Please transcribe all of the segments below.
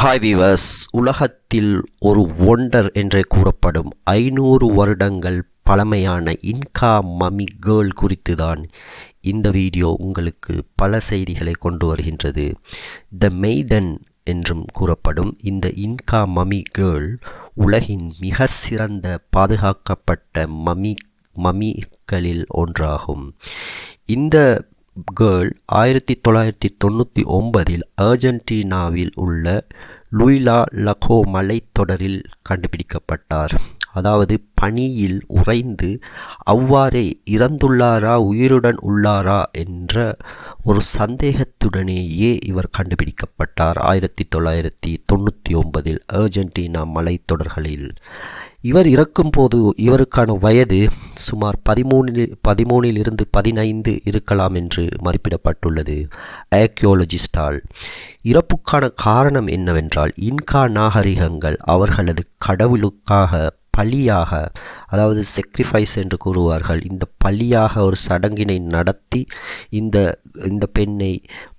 Hi viewers உலகத்தில் ஒரு wonder என்றே கூறப்படும் ஐநூறு வருடங்கள் பழமையான இன்கா மமி கேர்ள் குறித்து தான் இந்த வீடியோ உங்களுக்கு பல செய்திகளை கொண்டு வருகின்றது. த மெய்டன் என்றும் கூறப்படும் இந்த இன்கா மமி கேர்ள் உலகின் மிக சிறந்த பாதுகாக்கப்பட்ட மமி மமிகளில் ஒன்றாகும். இந்த கேர்ள் ஆயிரத்தி தொள்ளாயிரத்தி தொண்ணூற்றி ஒன்பதில் அர்ஜென்டினாவில் உள்ள லுய்லா லகோ மலைத்தொடரில் கண்டுபிடிக்கப்பட்டார். அதாவது பனியில் உறைந்து அவ்வாறே இறந்துள்ளாரா உயிருடன் உள்ளாரா என்ற ஒரு சந்தேகத்துடனேயே இவர் கண்டுபிடிக்கப்பட்டார். ஆயிரத்தி தொள்ளாயிரத்தி தொண்ணூற்றி ஒன்பதில் அர்ஜென்டினா மலைத்தொடர்களில் இவர் இறக்கும்போது இவருக்கான வயது சுமார் பதிமூணில் பதிமூணிலிருந்து பதினைந்து இருக்கலாம் என்று மதிப்பிடப்பட்டுள்ளது. ஆக்கியோலஜிஸ்டால் இறப்புக்கான காரணம் என்னவென்றால் இன்கா நாகரிகங்கள் அவர்களது கடவுளுக்காக பலியாக அதாவது செக்ரிஃபைஸ் என்று கூறுவார்கள். இந்த பலியாக ஒரு சடங்கினை நடத்தி இந்த இந்த பெண்ணை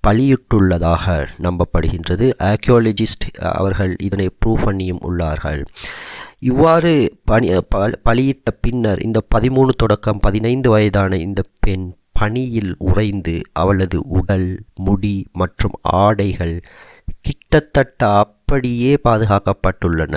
பலியிட்டுள்ளதாக நம்பப்படுகின்றது. ஆக்கியோலஜிஸ்ட் அவர்கள் இதனை ப்ரூவ் பண்ணியும் உள்ளார்கள். இவ்வாறு பணி பலியிட்ட பின்னர் இந்த பதிமூணு தொடக்கம் பதினைந்து வயதான இந்த பெண் பனியில் உறைந்து அவளது உடல் முடி மற்றும் ஆடைகள் கிட்டத்தட்ட அப்படியே பாதுகாக்கப்பட்டுள்ளன.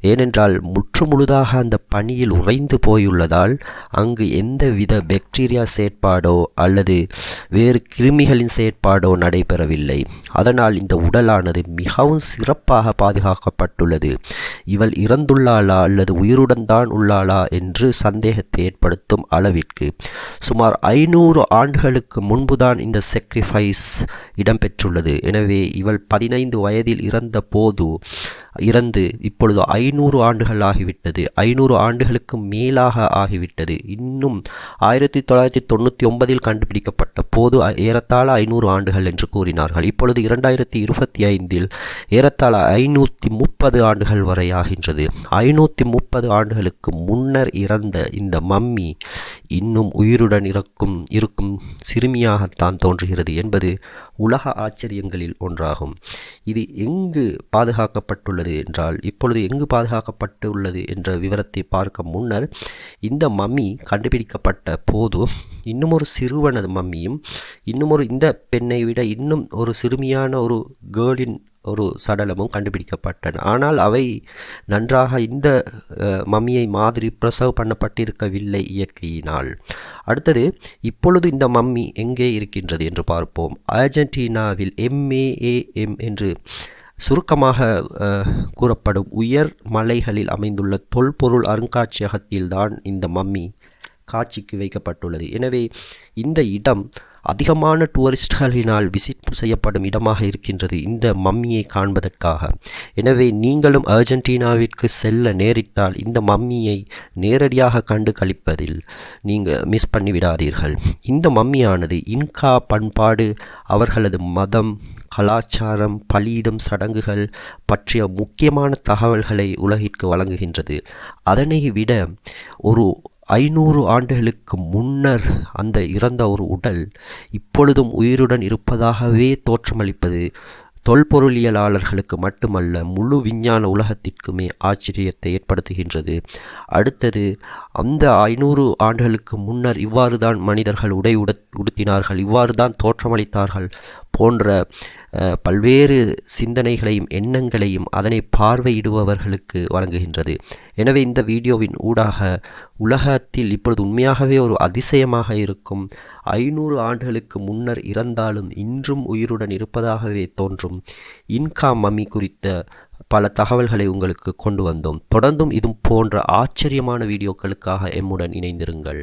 ஏனென்றால் முற்று முழுதாக அந்த பனியில் உறைந்து போயுள்ளதால் அங்கு எந்தவித பாக்டீரியா செயற்பாடோ அல்லது வேறு கிருமிகளின் செயற்பாடோ நடைபெறவில்லை. அதனால் இந்த உடலானது மிகவும் சிறப்பாக பாதுகாக்கப்பட்டுள்ளது. இவள் இறந்துள்ளாளா அல்லது உயிருடன் தான் உள்ளாளா என்று சந்தேகத்தை ஏற்படுத்தும் அளவிற்கு. சுமார் ஐநூறு ஆண்டுகளுக்கு முன்புதான் இந்த செக்ரிஃபைஸ் இடம்பெற்றுள்ளது. எனவே இவள் பதினைந்து வயதில் இறந்த போது இறந்து இப்பொழுது ஐ ஐநூறு ஆண்டுகள் ஆகிவிட்டது. ஐநூறு ஆண்டுகளுக்கு மேலாக ஆகிவிட்டது. இன்னும் ஆயிரத்தி தொள்ளாயிரத்தி தொண்ணூற்றி ஒன்பதில் கண்டுபிடிக்கப்பட்ட போது ஏறத்தாழ ஐநூறு ஆண்டுகள் என்று கூறினார்கள். இப்பொழுது இரண்டாயிரத்தி இருபத்தி ஐந்தில் ஏறத்தாழ ஐநூற்றி முப்பது ஆண்டுகள் வரை ஆகின்றது. ஐநூற்றி முப்பது ஆண்டுகளுக்கு முன்னர் இறந்த இந்த மம்மி இன்னும் உயிருடன் இருக்கும் இருக்கும் சிறுமியாகத்தான் தோன்றுகிறது என்பது உலக ஆச்சரியங்களில் ஒன்றாகும். இது எங்கு பாதுகாக்கப்பட்டுள்ளது என்றால் இப்பொழுது எங்கு பாதுகாக்கப்பட்டுள்ளது என்ற விவரத்தை பார்க்க முன்னர் இந்த மம்மி கண்டுபிடிக்கப்பட்ட போது இன்னும் ஒரு சிறுவனது மம்மியும் இன்னும் ஒரு இந்த பெண்ணை விட இன்னும் ஒரு சிறுமியான ஒரு கேர்ளின் ஒரு சடலமும் கண்டுபிடிக்கப்பட்டன. ஆனால் அவை நன்றாக இந்த மம்மியை மாதிரி பிரசவ் பண்ணப்பட்டிருக்கவில்லை இயற்கையினால். அடுத்தது இப்பொழுது இந்த மம்மி எங்கே இருக்கின்றது என்று பார்ப்போம். அர்ஜென்டினாவில் எம்ஏஏஎம் என்று சுருக்கமாக கூறப்படும் உயர் மலைகளில் அமைந்துள்ள தொல்பொருள் அருங்காட்சியகத்தில்தான் இந்த மம்மி காட்சிக்கு வைக்கப்பட்டுள்ளது. எனவே இந்த இடம் அதிகமான டூரிஸ்ட்களினால் விசிட் செய்யப்படும் இடமாக இருக்கின்றது. இந்த மம்மியை காண்பதற்காக. எனவே நீங்களும் அர்ஜென்டினாவிற்கு செல்ல நேரிட்டால் இந்த மம்மியை நேரடியாக கண்டு கழிப்பதில் நீங்கள் மிஸ் பண்ணிவிடாதீர்கள். இந்த மம்மியானது இன்கா பண்பாடு அவர்களது மதம் கலாச்சாரம் பலியிடும் சடங்குகள் பற்றிய முக்கியமான தகவல்களை உலகிற்கு வழங்குகின்றது. அதனை விட ஒரு ஐநூறு ஆண்டுகளுக்கு முன்னர் அந்த இறந்த ஒரு உடல் இப்பொழுதும் உயிருடன் இருப்பதாகவே தோற்றமளிப்பது தொல்பொருளியலாளர்களுக்கு மட்டுமல்ல முழு விஞ்ஞான உலகத்திற்குமே ஆச்சரியத்தை ஏற்படுத்துகின்றது. அடுத்தது அந்த ஐநூறு ஆண்டுகளுக்கு முன்னர் இவ்வாறு தான் மனிதர்கள் உடை உட உடுத்தினார்கள் இவ்வாறு தான் தோற்றமளித்தார்கள். போன்ற பல்வேறு சிந்தனைகளையும் எண்ணங்களையும் அதனை பார்வையிடுபவர்களுக்கு வழங்குகின்றது. எனவே இந்த வீடியோவின் ஊடாக உலகத்தில் இப்பொழுது உண்மையாகவே ஒரு அதிசயமாக இருக்கும் ஐநூறு ஆண்டுகளுக்கு முன்னர் இறந்தாலும் இன்றும் உயிருடன் இருப்பதாகவே தோன்றும் இன்கா மம்மி குறித்த பல தகவல்களை உங்களுக்கு கொண்டு வந்தோம். தொடர்ந்தும் இது போன்ற ஆச்சரியமான வீடியோக்களுக்காக எம்முடன் இணைந்திருங்கள்.